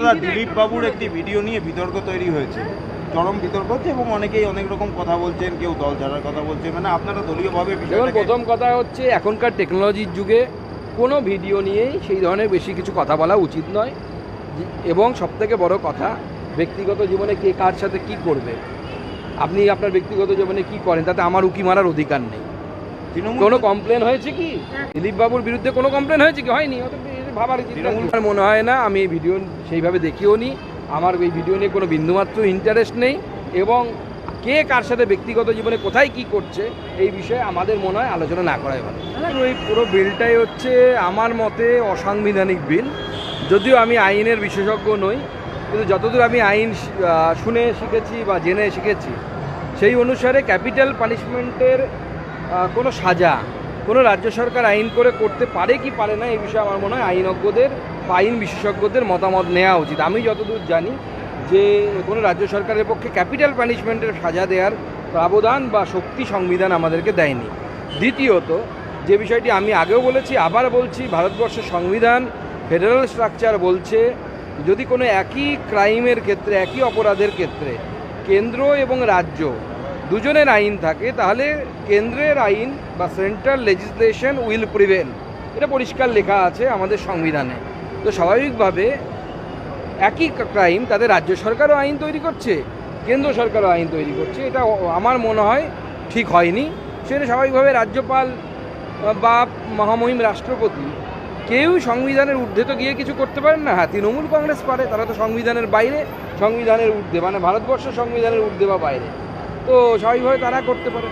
দিলীপ বাবুর একটি ভিডিও নিয়ে বিতর্ক তৈরি হয়েছে। চরম বিতর্ক হচ্ছে এবং অনেকেই অনেক রকম কথা বলছেন কেউ দল ছাড়ার কথা বলছে মানে আপনারা দলীয়ভাবে প্রথম কথা হচ্ছে এখনকার টেকনোলজির যুগে কোনো ভিডিও নিয়েই সেই ধরনের বেশি কিছু কথা বলা উচিত নয়। এবং সবথেকে বড় কথা ব্যক্তিগত জীবনে কে কার সাথে কি করবে? আপনি আপনার ব্যক্তিগত জীবনে কি করেন? তাতে আমার উকি মারার অধিকার নেই। তৃণমূল কোনো কমপ্লেন হয়েছে কি? দিলীপ বাবুর বিরুদ্ধে কোনো কমপ্লেন হয়েছে কি? হয়নি ভাবার মনে হয় না আমি এই ভিডিও সেইভাবে দেখিও নি। আমার এই ভিডিও নিয়ে কোনো বিন্দুমাত্র ইন্টারেস্ট নেই। এবং কে কার সাথে ব্যক্তিগত জীবনে কোথায় কি করছে এই বিষয়ে আমাদের মনে হয় আলোচনা না করাই ভালো। এই পুরো বিলটাই হচ্ছে আমার মতে অসাংবিধানিক বিল। যদিও আমি আইনের বিশেষজ্ঞ নই কিন্তু যতদূর আমি আইন শুনে শিখেছি বা জেনে শিখেছি সেই অনুসারে ক্যাপিটাল পানিশমেন্টের কোনো সাজা কোনো রাজ্য সরকার আইন করে করতে পারে কি পারে না, এই বিষয়ে আমার মনে হয় আইনজ্ঞদের বা আইন বিশেষজ্ঞদের মতামত নেওয়া উচিত। আমি যতদূর জানি যে কোনো রাজ্য সরকারের পক্ষে ক্যাপিটাল পানিশমেন্টের সাজা দেওয়ার প্রাবধান বা শক্তি সংবিধান আমাদেরকে দেয়নি। দ্বিতীয়ত, যে বিষয়টি আমি আগেও বলেছি, আবার বলছি ভারতবর্ষের সংবিধান, ফেডারেল স্ট্রাকচার বলছে, যদি কোনো একই ক্রাইমের ক্ষেত্রে, একই অপরাধের ক্ষেত্রে কেন্দ্র এবং রাজ্য দুজনের আইন থাকে, তাহলে কেন্দ্রের আইন বা সেন্ট্রাল লেজিসলেশন উইল প্রিভেন এটা পরিষ্কার লেখা আছে আমাদের সংবিধানে। তো স্বাভাবিকভাবে একই ক্রাইম তাদের রাজ্য সরকারও আইন তৈরি করছে, কেন্দ্র সরকারও আইন তৈরি করছে। এটা আমার মনে হয় ঠিক হয়নি। সেটা স্বাভাবিকভাবে রাজ্যপাল বা মহামহিম রাষ্ট্রপতি কেউ সংবিধানের ঊর্ধ্বে তো গিয়ে কিছু করতে পারেন না। হ্যাঁ তৃণমূল কংগ্রেস পারে, তারা তো সংবিধানের বাইরে, সংবিধানের ঊর্ধ্বে মানে ভারতবর্ষ সংবিধানের ঊর্ধ্বে বা বাইরে। তো স্বাভাবিকভাবে তারা করতে পারে।